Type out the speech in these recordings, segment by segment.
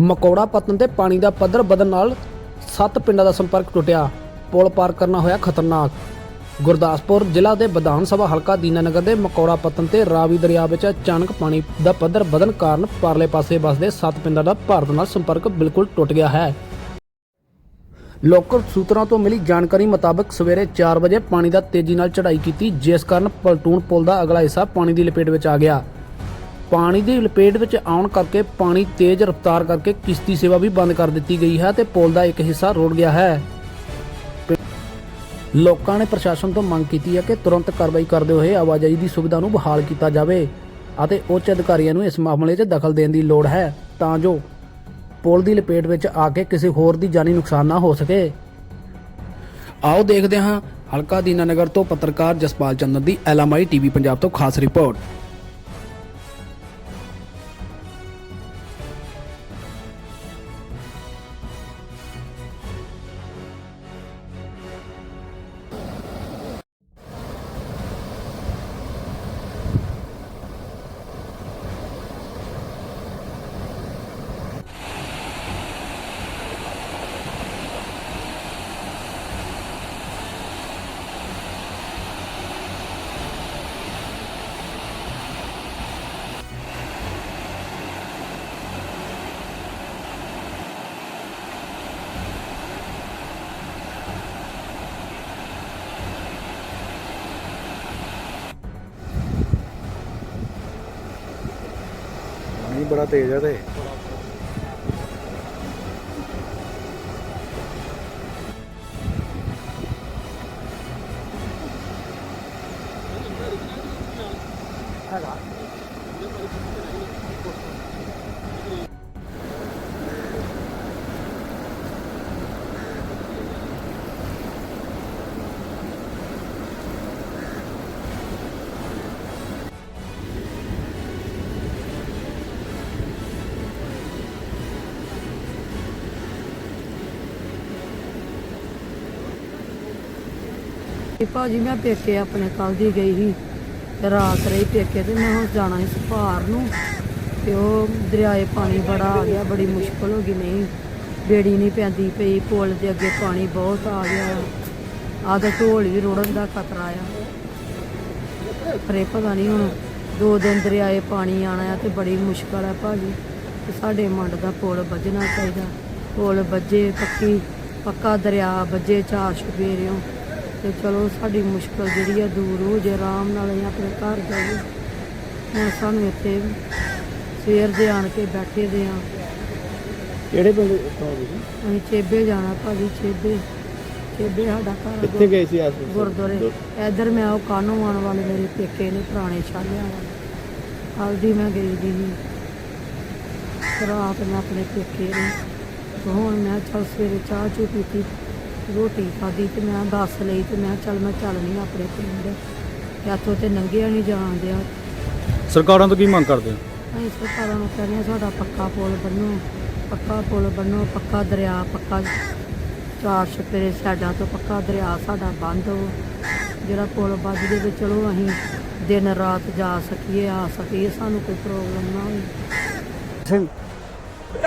ਮਕੌੜਾ ਪਤਨ ਤੇ ਪਾਣੀ ਦਾ ਪੱਧਰ ਵਧਣ ਨਾਲ ਸੱਤ ਪਿੰਡਾਂ ਦਾ ਸੰਪਰਕ ਟੁੱਟਿਆ। ਪੁਲ ਪਾਰ ਕਰਨਾ ਹੋਇਆ ਖਤਰਨਾਕ। ਗੁਰਦਾਸਪੁਰ ਜ਼ਿਲ੍ਹਾ ਦੇ ਵਿਧਾਨ ਸਭਾ ਹਲਕਾ ਦੀਨਾਨਗਰ ਦੇ ਮਕੌੜਾ ਪਤਨ ਤੇ ਰਾਵੀ ਦਰਿਆ ਵਿੱਚ ਅਚਾਨਕ ਪਾਣੀ ਦਾ ਪੱਧਰ ਵਧਣ ਕਾਰਨ ਪਰਲੇ ਪਾਸੇ ਵਸਦੇ ਸੱਤ ਪਿੰਡਾਂ ਦਾ ਭਾਰਤ ਨਾਲ ਸੰਪਰਕ ਬਿਲਕੁਲ ਟੁੱਟ ਗਿਆ ਹੈ। ਲੋਕਲ ਸੂਤਰਾਂ ਤੋਂ ਮਿਲੀ ਜਾਣਕਾਰੀ ਮੁਤਾਬਕ ਸਵੇਰੇ 4 ਵਜੇ ਪਾਣੀ ਦਾ ਤੇਜ਼ੀ ਨਾਲ ਚੜ੍ਹਾਈ ਕੀਤੀ, ਜਿਸ ਕਾਰਨ ਪਲਟੂਨ ਪੁਲ ਦਾ ਅਗਲਾ ਹਿੱਸਾ ਪਾਣੀ ਦੀ ਲਪੇਟ ਵਿੱਚ ਆ ਗਿਆ। ਪਾਣੀ ਦੀ ਲਪੇਟ ਵਿੱਚ ਆਉਣ ਕਰਕੇ ਪਾਣੀ ਤੇਜ਼ ਰਫ਼ਤਾਰ ਕਰਕੇ ਕਿਸ਼ਤੀ ਸੇਵਾ ਵੀ ਬੰਦ ਕਰ ਦਿੱਤੀ ਗਈ ਹੈ ਤੇ ਪੁਲ ਦਾ ਇੱਕ ਹਿੱਸਾ ਰੁੜ ਗਿਆ ਹੈ। ਲੋਕਾਂ ਨੇ ਪ੍ਰਸ਼ਾਸਨ ਤੋਂ ਮੰਗ ਕੀਤੀ ਹੈ ਕਿ ਤੁਰੰਤ ਕਾਰਵਾਈ ਕਰਦੇ ਹੋਏ ਆਵਾਜਾਈ ਦੀ ਸੁਵਿਧਾ ਨੂੰ ਬਹਾਲ ਕੀਤਾ ਜਾਵੇ ਅਤੇ ਉੱਚ ਅਧਿਕਾਰੀਆਂ ਨੂੰ ਇਸ ਮਾਮਲੇ 'ਚ ਦਖਲ ਦੇਣ ਦੀ ਲੋੜ ਹੈ ਤਾਂ ਜੋ ਪੁਲ ਦੀ ਲਪੇਟ ਵਿੱਚ ਆ ਕੇ ਕਿਸੇ ਹੋਰ ਦੀ ਜਾਨੀ ਨੁਕਸਾਨ ਨਾ ਹੋ ਸਕੇ। ਆਓ ਦੇਖਦੇ ਹਾਂ ਹਲਕਾ ਦੀਨਾਨਗਰ ਤੋਂ ਪੱਤਰਕਾਰ ਜਸਪਾਲ ਚੰਦਰ ਦੀ ਐਲਐਮਆਈ ਟੀਵੀ ਪੰਜਾਬ ਤੋਂ ਖਾਸ ਰਿਪੋਰਟ। ਪਾਣੀ ਬੜਾ ਤੇਜ਼ ਹੈ ਤੇ। ਤੇ ਭਾਜੀ ਮੈਂ ਪੇਕੇ ਆਪਣੇ ਕੱਲ ਦੀ ਗਈ ਸੀ ਤੇ ਰਾਤ ਰਹੀ ਪੇਕੇ ਤੇ ਮੈਂ ਹੁਣ ਜਾਣਾ ਸੀ ਭਾਰ ਨੂੰ ਤੇ ਉਹ ਦਰਿਆਏ ਪਾਣੀ ਬੜਾ ਆ ਗਿਆ, ਬੜੀ ਮੁਸ਼ਕਲ ਹੋ ਗਈ, ਨਹੀਂ, ਬੇੜੀ ਨਹੀਂ ਪੈਂਦੀ ਪਈ, ਪੁਲ ਦੇ ਅੱਗੇ ਪਾਣੀ ਬਹੁਤ ਆ ਗਿਆ। ਆਹ ਤਾਂ ਢੋਲ ਵੀ ਰੋੜਨ ਦਾ ਖਤਰਾ ਆ। ਪਰ ਪਤਾ ਨਹੀਂ ਹੁਣ ਦੋ ਦਿਨ ਦਰਿਆਏ ਪਾਣੀ ਆਣਾ ਆ ਤੇ ਬੜੀ ਮੁਸ਼ਕਲ ਆ ਭਾਜੀ। ਤੇ ਸਾਡੇ ਮੰਡ ਦਾ ਪੁਲ ਵੱਜਣਾ ਚਾਹੀਦਾ। ਪੁਲ ਵੱਜੇ ਪੱਕੀ, ਪੱਕਾ ਦਰਿਆ ਵੱਜੇ ਚਾਰ ਸ਼ੁਬੇਰਿਓ ਤੇ ਚਲੋ ਸਾਡੀ ਮੁਸ਼ਕਲ ਜਿਹੜੀ ਆ ਦੂਰ ਹੋ ਜੇ ਆਰਾਮ ਨਾਲ ਅਸੀਂ ਆਪਣੇ ਘਰ ਜਾਈਏ। ਹੁਣ ਸਾਨੂੰ ਇੱਥੇ ਸਵੇਰ ਦੇ ਆਣ ਕੇ ਬੈਠੇ ਦੇ ਆ। ਕਿਹੜੇ ਪਿੰਡ ਤੋਂ ਤੁਸੀਂ? ਅਸੀਂ ਚੇਬੇ ਜਾਣਾ ਭਾਜੀ ਚੇਬੇ। ਚੇਬੇ ਸਾਡਾ ਘਰ ਆ ਕਿੱਥੇ ਗਏ ਸੀ ਆਸ ਗੁਰਦੁਆਰੇ। ਇਧਰ ਮੈਂ ਉਹ ਕਾਨੂੰ ਆਉਣ ਵਾਲੇ ਮੇਰੇ ਪੇਕੇ ਨੇ ਪੁਰਾਣੇ ਛਾਲਿਆਂ ਵਾਲੇ। ਹਲਦੀ ਮੈਂ ਗਈ ਦੀ ਸੀ। ਰਾਤ ਮੈਂ ਆਪਣੇ ਪੇਕੇ ਨੇ ਤੇ ਹੁਣ ਮੈਂ ਚੱਲ ਸਵੇਰੇ ਚਾਹ ਚੂ ਪੀਤੀ। ਰੋਟੀ ਖਾਧੀ ਤੇ ਮੈਂ ਦੱਸ ਲਈ ਤੇ ਮੈਂ ਚੱਲ ਮੈਂ ਚੱਲਣੀ ਆਪਣੇ ਪਿੰਡ। ਤੇ ਇੱਥੋਂ ਤੇ ਨੰਗਿਆ ਨਹੀਂ ਜਾਣ ਦਿਆ। ਸਰਕਾਰਾਂ ਤੋਂ ਕੀ ਮੰਗ ਕਰਦੇ ਹੋ? ਅਸੀਂ ਸਰਕਾਰਾਂ ਨੂੰ ਕਹਿੰਦੇ ਹਾਂ ਸਾਡਾ ਪੱਕਾ ਪੁਲ ਬਣੋ ਪੱਕਾ ਪੁਲ ਬਣੋ ਪੱਕਾ ਦਰਿਆ ਪੱਕਾ ਚਾਰ ਛਪੇਰੇ ਸਾਡਾ ਤੋਂ ਪੱਕਾ ਦਰਿਆ ਸਾਡਾ ਬੰਦ ਹੋ। ਜਿਹੜਾ ਪੁਲ ਵੱਜਦੇ ਤੇ ਚਲੋ ਅਸੀਂ ਦਿਨ ਰਾਤ ਜਾ ਸਕੀਏ ਆ ਸਕੀਏ ਸਾਨੂੰ ਕੋਈ ਪ੍ਰੋਬਲਮ ਨਾ ਹੋਵੇ।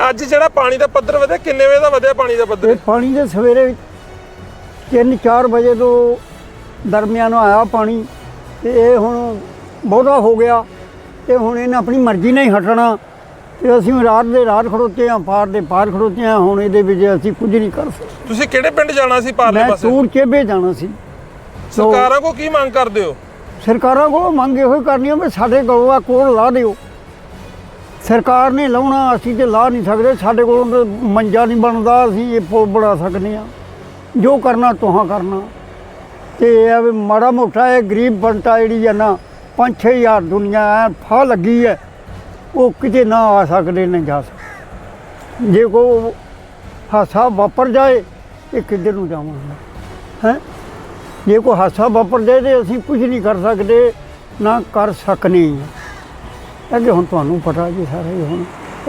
ਅੱਜ ਜਿਹੜਾ ਪਾਣੀ ਦਾ ਪੱਧਰ ਵਧਿਆ ਕਿੰਨੇ ਵਜੇ ਦਾ ਵਧਿਆ ਪਾਣੀ ਦਾ ਪੱਧਰ? ਇਹ ਪਾਣੀ ਦੇ ਸਵੇਰੇ 3-4 ਵਜੇ ਤੋਂ ਦਰਮਿਆਨ ਆਇਆ ਪਾਣੀ ਤੇ ਇਹ ਹੁਣ ਬਹੁਤਾ ਹੋ ਗਿਆ ਤੇ ਹੁਣ ਇਹਨੇ ਆਪਣੀ ਮਰਜ਼ੀ ਨਾਲ ਹੀ ਹਟਣਾ ਤੇ ਅਸੀਂ ਰਾਤ ਦੇ ਰਾਤ ਖੜੋਤੇ ਆ ਪਾਰ ਦੇ ਪਾਰ ਖੜੋਤੇ ਆ ਹੁਣ ਇਹਦੇ ਵਿੱਚ ਅਸੀਂ ਕੁਝ ਨਹੀਂ ਕਰ ਸਕਦੇ। ਤੁਸੀਂ ਕਿਹੜੇ ਪਿੰਡ ਜਾਣਾ ਸੀ ਪਾਰਲੇ ਮੈਂ ਪਾਸੇ? ਟੂਰ ਚੇਬੇ ਜਾਣਾ ਸੀ। ਸਰਕਾਰਾਂ ਕੋ ਕੀ ਮੰਗ ਕਰਦੇ ਹੋ? ਸਰਕਾਰਾਂ ਕੋਲੋਂ ਮੰਗ ਇਹੋ ਹੀ ਕਰਨੀ ਆ ਵੀ ਸਾਡੇ ਕੋਲੋਂ ਆ ਕੋਲ ਲਾ ਦਿਓ। ਸਰਕਾਰ ਨੇ ਲਾਉਣਾ ਅਸੀਂ ਤੇ ਲਾ ਨਹੀਂ ਸਕਦੇ ਸਾਡੇ ਕੋਲੋਂ ਮੰਜਾ ਨਹੀਂ ਬਣਦਾ ਅਸੀਂ ਇਹ ਪੁਲ ਬਣਾ ਸਕਦੇ ਆ ਜੋ ਕਰਨਾ, ਤੁਹਾਂ ਕਰਨਾ। ਤੇ ਇਹ ਵੀ ਮਾੜਾ ਮੋਟਾ ਇਹ ਗਰੀਬ ਬੰਟਾ ਜਿਹੜੀ ਆ ਨਾ 5-6000 ਦੁਨੀਆ ਐ ਫਾ ਲੱਗੀ ਹੈ ਉਹ ਕਿਤੇ ਨਾ ਆ ਸਕਦੇ ਨਾ ਜਾ ਸਕਦੇ। ਜੇ ਕੋ ਹਾਸਾ ਵਾਪਰ ਜਾਏ, ਇਹ ਕਿੱਧਰ ਨੂੰ ਜਾਵਾਂਗੇ? ਹੈ? ਜੇ ਕੋਈ ਹਾਸਾ ਵਾਪਰ ਜਾਏ ਤੇ ਅਸੀਂ ਕੁਝ ਨਹੀਂ ਕਰ ਸਕਦੇ, ਨਾ ਕਰ ਸਕਨੇ। ਹਾਂ ਅੱਗੇ ਹੁਣ ਤੁਹਾਨੂੰ ਪਤਾ ਜੀ ਸਾਰਾ ਹੀ ਹੁਣ,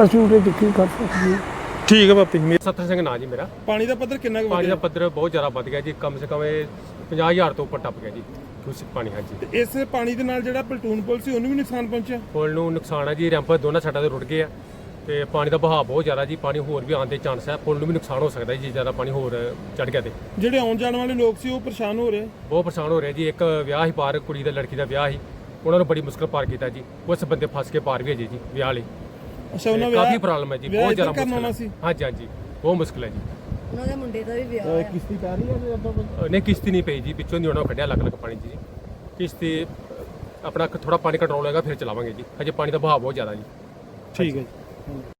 ਅਸੀਂ ਉਹਦੇ 'ਚ ਕੀ ਕਰ ਸਕਦੇ ਹਾਂ। ਠੀਕ ਹੈ ਬਾਪੀ ਸੱਤਰ ਸਿੰਘ ਨਾਂ ਜੀ ਮੇਰਾ। ਪਾਣੀ ਦਾ ਪੱਧਰ ਕਿੰਨਾ ਕੁ ਪਾਣੀ ਦਾ ਪੱਧਰ ਬਹੁਤ ਜ਼ਿਆਦਾ ਵੱਧ ਗਿਆ ਜੀ ਕਮ ਸੇ ਕਮ ਇਹ 50000 ਤੋਂ ਉੱਪਰ ਟੱਪ ਗਿਆ ਜੀ ਕੁਛ ਪਾਣੀ ਹਾਂਜੀ। ਤੇ ਇਸ ਪਾਣੀ ਦੇ ਨਾਲ ਜਿਹੜਾ ਪਲਟੂਨ ਪੁਲ ਸੀ ਉਹਨੂੰ ਵੀ ਨੁਕਸਾਨ ਪਹੁੰਚਿਆ? ਪੁਲ ਨੂੰ ਨੁਕਸਾਨ ਹੈ ਜੀ ਰੈਂਪ ਦੋਨਾਂ ਸਾਈਡਾਂ ਤੇ ਰੁੜ ਗਏ ਆ। ਤੇ ਪਾਣੀ ਦਾ ਵਹਾਅ ਬਹੁਤ ਜ਼ਿਆਦਾ ਜੀ ਪਾਣੀ ਹੋਰ ਵੀ ਆਉਣ ਦੇ ਚਾਂਸ ਹੈ ਪੁਲ ਨੂੰ ਵੀ ਨੁਕਸਾਨ ਹੋ ਸਕਦਾ ਜੀ ਜ਼ਿਆਦਾ ਪਾਣੀ ਹੋਰ ਚੜ ਗਿਆ ਤੇ। ਜਿਹੜੇ ਆਉਣ ਜਾਣ ਵਾਲੇ ਲੋਕ ਸੀ ਉਹ ਪਰੇਸ਼ਾਨ ਹੋ ਰਹੇ? ਬਹੁਤ ਪਰੇਸ਼ਾਨ ਹੋ ਰਿਹਾ ਜੀ ਇੱਕ ਵਿਆਹ ਹੀ ਪਾਰ ਕੁੜੀ ਦਾ ਲੜਕੀ ਦਾ ਵਿਆਹ ਸੀ ਉਹਨਾਂ ਨੂੰ ਬੜੀ ਮੁਸ਼ਕਲ ਪਾਰ ਕੀਤਾ ਜੀ ਉਸ ਬੰਦੇ ਫਸ ਕੇ ਪਾਰ ਵੀ ਅਜੇ ਜੀ ਵਿਆਹ ਲਈ। ਅੱਛਾ ਉਹਨਾਂ ਤੇ ਕਾਫੀ ਪ੍ਰੋਬਲਮ ਹੈ ਜੀ ਵਿਆਹ ਬਹੁਤ ਇੱਧਰ ਜ਼ਿਆਦਾ ਕਰਨ ਮੁਸ਼ਕਲ ਸੀ? ਹੈ ਹਾਂਜੀ ਹਾਂਜੀ ਬਹੁਤ ਮੁਸ਼ਕਲ ਹੈ ਜੀ। ਉਹਨਾਂ ਦੇ ਮੁੰਡੇ ਦਾ ਵੀ ਵਿਆਹ ਹੈ ਕਿਸ਼ਤੀ ਪੈ ਰਹੀ ਹੈ ਜਾਂ ਅ, ਨਹੀਂ ਕਿਸ਼ਤੀ ਨਹੀਂ ਪਈ ਜੀ ਪਿੱਛੋਂ ਦੀ ਉਹਨਾਂ ਨੂੰ ਕੱਢਿਆ ਲੱਗ ਲੱਗ ਪਾਣੀ 'ਚ ਜੀ। ਕਿਸ਼ਤੀ ਆਪਣਾ ਥੋੜਾ ਪਾਣੀ ਕੰਟਰੋਲ ਹੋਏਗਾ ਫਿਰ ਚਲਾਵਾਂਗੇ ਜੀ। ਹਜੇ ਪਾਣੀ ਦਾ ਵਹਾਅ ਬਹੁਤ ਜ਼ਿਆਦਾ ਜੀ। ਠੀਕ ਹੈ ਜੀ।